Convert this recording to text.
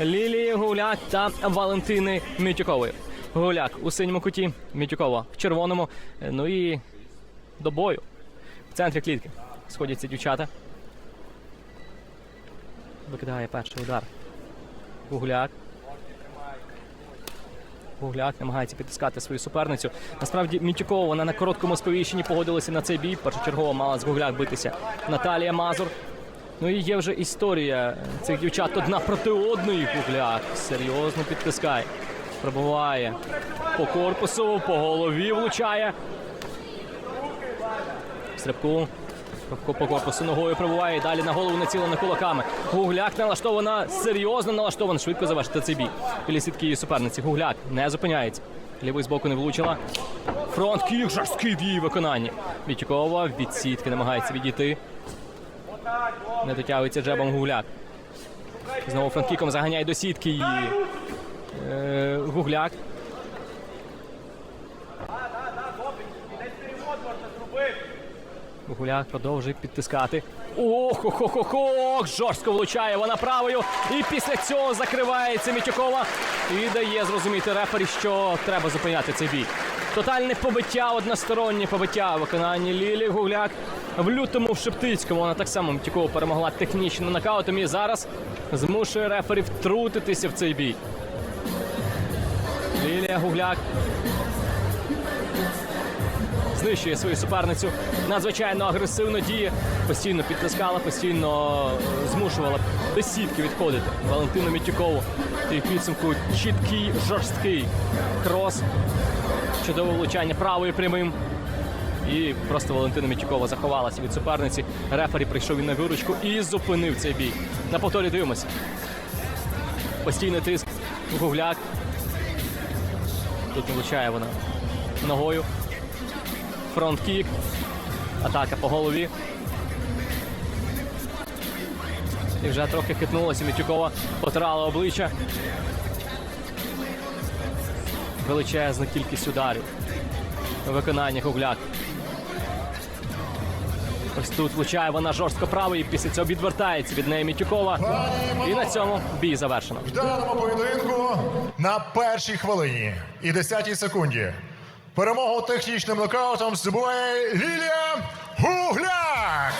Лілії Гуляк та Валентини Мітюкової. Гуляк у синьому куті, Мітюкова в червоному. Ну і до бою. В центрі клітки сходяться дівчата. Викидає перший удар. Гугляк. Гугляк намагається підтискати свою суперницю. Насправді Мітюкова вона на короткому сповіщенні погодилася на цей бій. Першочергово мала з Гугляк битися Наталія Мазур. Ну і є вже історія цих дівчат одна проти одної. Гугляк серйозно підтискає. Пробуває по корпусу, по голові влучає. Стрибку. По- корпусу ногою пробуває. Далі на голову націлена кулаками. Гугляк налаштована, серйозно налаштована. Швидко завершити цей бій. Біля сітки її суперниці. Гугляк не зупиняється. Лівий з боку не влучила. Фронт кік жорсткий в її виконанні. Вітюкова від сітки намагається відійти. Не дотягується джебом Гугляк. Знову фронткіком заганяє до сітки її. Е, Гугляк. Гуляк продовжує підтискати. Ох, ох, ох, ох, ох, жорстко влучає вона правою. І після цього закривається Мітюкова і дає зрозуміти рефері, що треба зупиняти цей бій. Тотальне побиття, одностороннє побиття в виконанні Лілі Гугляк в лютому в Шептицькому. Вона так само Мітюкова перемогла технічним нокаутом і зараз змушує рефері втрутитися в цей бій. Лілія Гугляк знищує свою суперницю. Надзвичайно агресивно діє. Постійно підтискала, постійно е, змушувала до сітки відходити. Валентину Мітюкову. І підсумку чіткий, жорсткий крос. Чудове влучання правою прямим. І просто Валентина Мітюкова заховалася від суперниці. Рефері прийшов він на виручку і зупинив цей бій. На повторі дивимося. Постійний тиск. Гугляк. Тут не влучає вона ногою. Фронт-кік. Атака по голові. І вже трохи хитнулося. Мітюкова потирала обличчя. Величезна кількість ударів. У виконанні Гугляк. Ось тут влучає вона жорстко правою, після цього відвертається від неї Мітюкова. І на цьому бій завершено. В даному поєдинку на першій хвилині і 10 секунді перемогу технічним нокаутом здобуває Лілія Гугля!